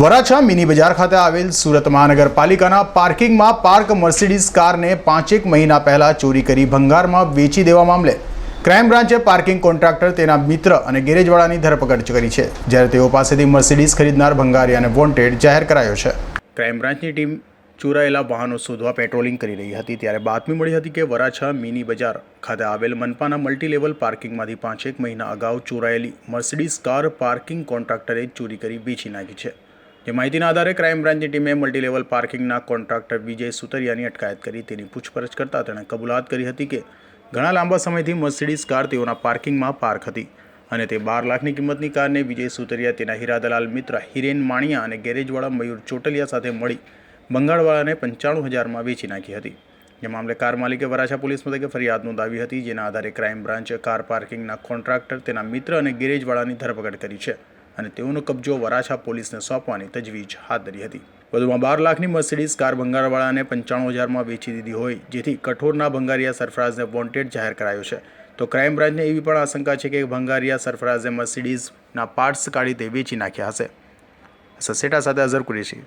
Varachha mini બજાર ખાતે આવેલ સુરત મહાનગરપાલિકાના પાર્કિંગમાં પાર્ક મર્સિડીઝ કારને પાંચેક મહિના પહેલા ચોરી કરી ભંગારમાં વેચી દેવા મામલે ક્રાઇમ બ્રાન્ચે પાર્કિંગ કોન્ટ્રાક્ટર તેના મિત્ર અને ગેરેજવાળાની ધરપકડ કરી છે, જ્યારે તેઓ પાસેથી મર્સિડીઝ ખરીદનાર ભંગારિયાને વોન્ટેડ જાહેર કરાયો છે. ક્રાઇમ બ્રાન્ચની ટીમ ચોરાયેલા વાહનો શોધવા પેટ્રોલિંગ કરી રહી હતી, ત્યારે બાતમી મળી હતી કે વરાછા મિની બજાર ખાતે આવેલ મનપાના મલ્ટીલેવલ પાર્કિંગમાંથી પાંચેક મહિના અગાઉ ચોરાયેલી મર્સિડીઝ કાર પાર્કિંગ કોન્ટ્રાક્ટરે ચોરી કરી વેચી નાખી છે. જે માહિતીના આધારે ક્રાઇમ બ્રાન્ચની ટીમે મલ્ટીલેવલ પાર્કિંગના કોન્ટ્રાક્ટર વિજય સુતરિયાની અટકાયત કરી તેની પૂછપરછ કરતા તેણે કબૂલાત કરી હતી કે ઘણા લાંબા સમયથી મર્સિડીઝ કાર તેઓના પાર્કિંગમાં પાર્ક હતી અને તે બાર લાખની કિંમતની કારને વિજય સુતરિયા, તેના હીરા દલાલ મિત્ર, હિરેન માણિયા અને ગેરેજવાળા મયુર ચોટલિયા સાથે મળી બંગાળવાળાને પંચાણું હજારમાં વેચી નાખી હતી. જે મામલે કાર માલિકે વરાછા પોલીસ મથકે ફરિયાદ નોંધાવી હતી, જેના આધારે ક્રાઇમ બ્રાન્ચે કાર પાર્કિંગના કોન્ટ્રાક્ટર, તેના મિત્ર અને ગેરેજવાળાની ધરપકડ કરી છે. અને તેઓનો કબજો વરાછા પોલીસને સોંપવાની તજવીજ હાથ ધરી હતી. વધુમાં બાર લાખની મર્સિડીઝ કાર ભંગારવાળાને પંચાણું હજારમાં વેચી દીધી હોય, જેથી કઠોરના ભંગારિયા સરફરાઝને વોન્ટેડ જાહેર કરાયો છે. તો ક્રાઇમ બ્રાન્ચને એવી પણ આશંકા છે કે ભંગારિયા સરફરાઝે મર્સિડીઝના પાર્ટ્સ કાઢી તે વેચી નાખ્યા હશે. સસેટા સાથે અઝર કુરેશી.